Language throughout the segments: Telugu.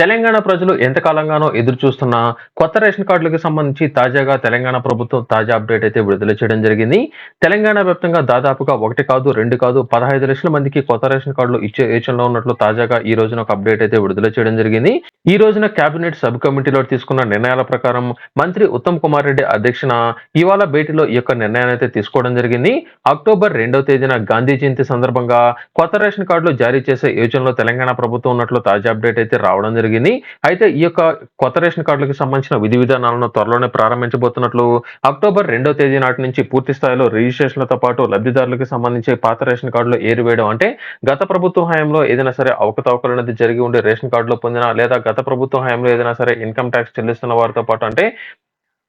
తెలంగాణ ప్రజలు ఎంతకాలంగానో ఎదురు చూస్తున్న కొత్త రేషన్ కార్డులకు సంబంధించి తాజాగా తెలంగాణ ప్రభుత్వం తాజా అప్డేట్ అయితే విడుదల చేయడం జరిగింది. తెలంగాణ వ్యాప్తంగా దాదాపుగా ఒకటి కాదు రెండు కాదు పదహైదు లక్షల మందికి కొత్త రేషన్ కార్డులు ఇచ్చే యోచనలో ఉన్నట్లు తాజాగా ఈ రోజున ఒక అప్డేట్ అయితే విడుదల చేయడం జరిగింది. ఈ రోజున కేబినెట్ సబ్ కమిటీలో తీసుకున్న నిర్ణయాల ప్రకారం మంత్రి ఉత్తమ్ కుమార్ రెడ్డి అధ్యక్షన ఇవాళ భేటీలో ఈ యొక్క నిర్ణయాన్ని అయితే తీసుకోవడం జరిగింది. అక్టోబర్ రెండవ తేదీన గాంధీ జయంతి సందర్భంగా కొత్త రేషన్ కార్డులు జారీ చేసే యోచనలో తెలంగాణ ప్రభుత్వం ఉన్నట్లు తాజా అప్డేట్ అయితే రావడం జరిగింది. అయితే ఈ యొక్క కొత్త రేషన్ కార్డులకు సంబంధించిన విధి విధానాలను త్వరలోనే ప్రారంభించబోతున్నట్లు అక్టోబర్ రెండవ తేదీ నాటి నుంచి పూర్తి స్థాయిలో రిజిస్ట్రేషన్లతో పాటు లబ్ధిదారులకు సంబంధించి పాత రేషన్ కార్డులు ఏరివేయడం అంటే గత ప్రభుత్వ హయాంలో ఏదైనా సరే అవకతవకలు అనేది జరిగి ఉండే రేషన్ కార్డులో పొందిన లేదా గత ప్రభుత్వ హయాంలో ఏదైనా సరే ఇన్కమ్ ట్యాక్స్ చెల్లిస్తున్న వారితో పాటు అంటే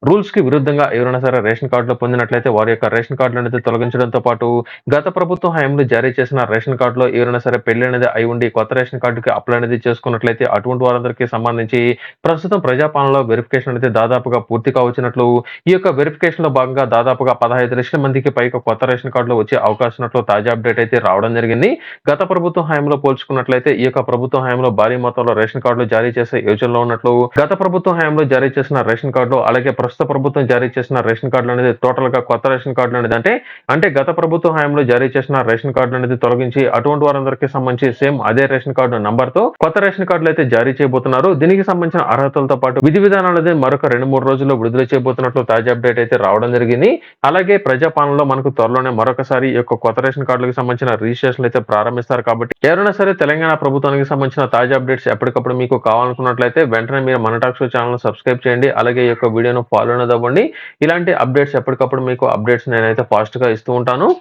రూల్స్కి విరుద్ధంగా ఎవరైనా సరే రేషన్ కార్డులో పొందినట్లయితే వారి యొక్క రేషన్ కార్డులు అనేది తొలగించడంతో పాటు గత ప్రభుత్వం హయాంలో జారీ చేసిన రేషన్ కార్డులో ఎవరైనా సరే పెళ్ళి అనేది అయి ఉండి కొత్త రేషన్ కార్డుకి అప్లై అనేది చేసుకున్నట్లయితే అటువంటి వారందరికీ సంబంధించి ప్రస్తుతం ప్రజాపాలనలో వెరిఫికేషన్ అనేది దాదాపుగా పూర్తి కావచ్చినట్లు ఈ యొక్క వెరిఫికేషన్లో భాగంగా దాదాపుగా పదహైదు లక్షల మందికి పైగా కొత్త రేషన్ కార్డులు వచ్చే అవకాశం ఉన్నట్లు తాజా అప్డేట్ అయితే రావడం జరిగింది. గత ప్రభుత్వం హయాంలో పోల్చుకున్నట్లయితే ఈ యొక్క ప్రభుత్వం హయాంలో భారీ మొత్తంలో రేషన్ కార్డులు జారీ చేసే యోచనలో ఉన్నట్లు గత ప్రభుత్వం హయాంలో జారీ చేసిన రేషన్ కార్డులు అలాగే ప్రస్తుతం ప్రభుత్వం జారీ చేసిన రేషన్ కార్డులు అనేది టోటల్గా కొత్త రేషన్ కార్డులు అనేది అంటే అంటే గత ప్రభుత్వ హయాంలో జారీ చేసిన రేషన్ కార్డులు అనేది తొలగించి అటువంటి వారందరికీ సంబంధించి సేమ్ అదే రేషన్ కార్డు నంబర్తో కొత్త రేషన్ కార్డులు అయితే జారీ చేయబోతున్నారు. దీనికి సంబంధించిన అర్హతలతో పాటు విధి విధానాలు అనేది మరొక రెండు మూడు రోజుల్లో విడుదల చేయబోతున్నట్లు తాజా అప్డేట్ అయితే రావడం జరిగింది. అలాగే ప్రజాపాలనలో మనకు త్వరలోనే మరొకసారి ఈ యొక్క కొత్త రేషన్ కార్డులకు సంబంధించిన రిజిస్ట్రేషన్ అయితే ప్రారంభిస్తారు కాబట్టి ఎవరైనా సరే తెలంగాణ ప్రభుత్వానికి సంబంధించిన తాజా అప్డేట్స్ ఎప్పటికప్పుడు మీకు కావాలనుకున్నట్లయితే వెంటనే మీరు మన టాక్స్ ఛానల్ సబ్స్క్రైబ్ చేయండి. అలాగే ఈ యొక్క వీడియోను ఫాలో అనేది అవ్వండి ఇలాంటి అప్డేట్స్ ఎప్పటికప్పుడు మీకు అప్డేట్స్ నేనైతే ఫాస్ట్గా ఇస్తూ ఉంటాను.